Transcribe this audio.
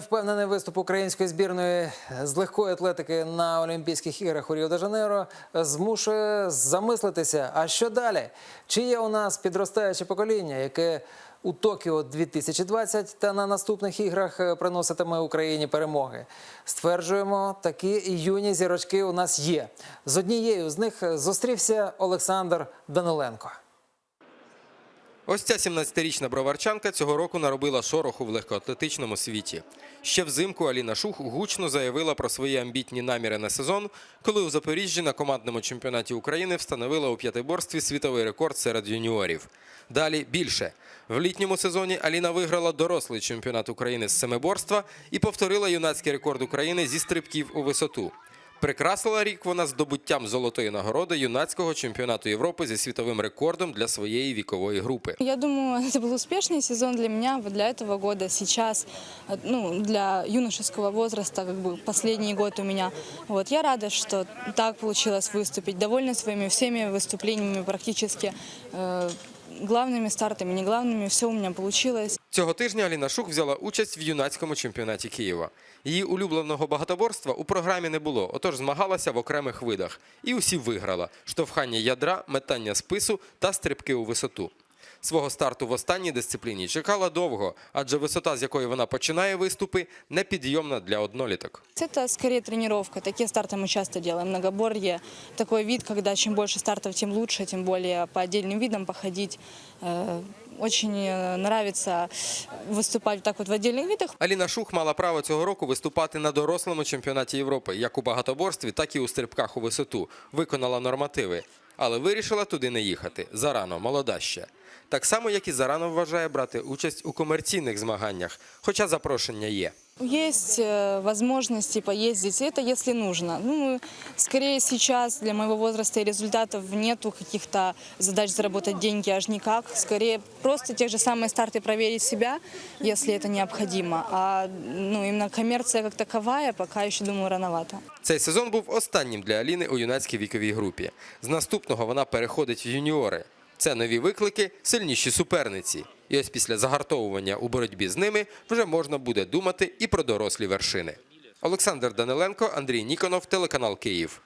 Невпевнений виступ української збірної з легкої атлетики на Олімпійських іграх у Ріо-де-Жанейро змушує замислитися. А що далі? Чи є у нас підростаюче покоління, яке у Токіо 2020 та на наступних іграх е, приноситиме Україні перемоги? Стверджуємо, такі юні зірочки у нас є. З однією з них зустрівся Олександр Даниленко. Ось ця 17-річна броварчанка цього року наробила шороху в легкоатлетичному світі. Ще взимку Аліна Шух гучно заявила про свої амбітні наміри на сезон, коли у Запоріжжі на командному чемпіонаті України встановила у п'ятиборстві світовий рекорд серед юніорів. Далі більше. В літньому сезоні Аліна виграла дорослий чемпіонат України з семиборства і повторила юнацький рекорд України зі стрибків у висоту. Прикрасила рік вона здобуттям золотої нагороди юнацького чемпіонату Європи зі світовим рекордом для своєї вікової групи. Я думаю, это был успешный сезон для меня, вот для этого года. Сейчас, э, ну, для юношеского возраста, как бы последний год у меня. Вот, я рада, что так получилось выступить. Довольна своими всеми выступлениями практически. Э, главными стартами, не главными, все у меня получилось. Цього тижня Аліна Шух взяла участь в юнацькому чемпіонаті Києва. Її улюбленого багатоборства у програмі не було, отож змагалася в окремих видах. І усі виграла: штовхання ядра, метання спису та стрибки у висоту. Свого старту в останній дисципліні чекала довго, адже висота, з якої вона починає виступи, непідйомна для одноліток. Это скорее тренировка. Такие старты мы часто делаем. Многоборье такой вид, когда чем больше стартов, тем лучше, тем более по отдельным видам походить. Э, Очень э, нравится выступать вот так вот в отдельных видах. Аліна Шух мала право цього року виступати на дорослому чемпіонаті Європи, як у багатоборстві, так і у стрибках у висоту. Виконала нормативи, але вирішила туди не їхати. Зарано, молода ще. Так само, як і зарано вважає брати участь у комерційних змаганнях, хоча запрошення є. Есть э, возможности поездить, это если нужно. Ну, скорее сейчас для моего возраста и результатов нету каких-то задач заработать деньги аж никак. Скорее просто те же самые старты проверить себя, если это необходимо. А ну, именно коммерция как таковая пока еще, думаю, рановато. Цей сезон був останнім для Аліни у юнацькій віковій групі. З наступного вона переходить в юніори. Це нові виклики, сильніші суперниці. І ось після загартовування у боротьбі з ними вже можна буде думати і про дорослі вершини. Олександр Даниленко, Андрій Ніконов, телеканал Київ.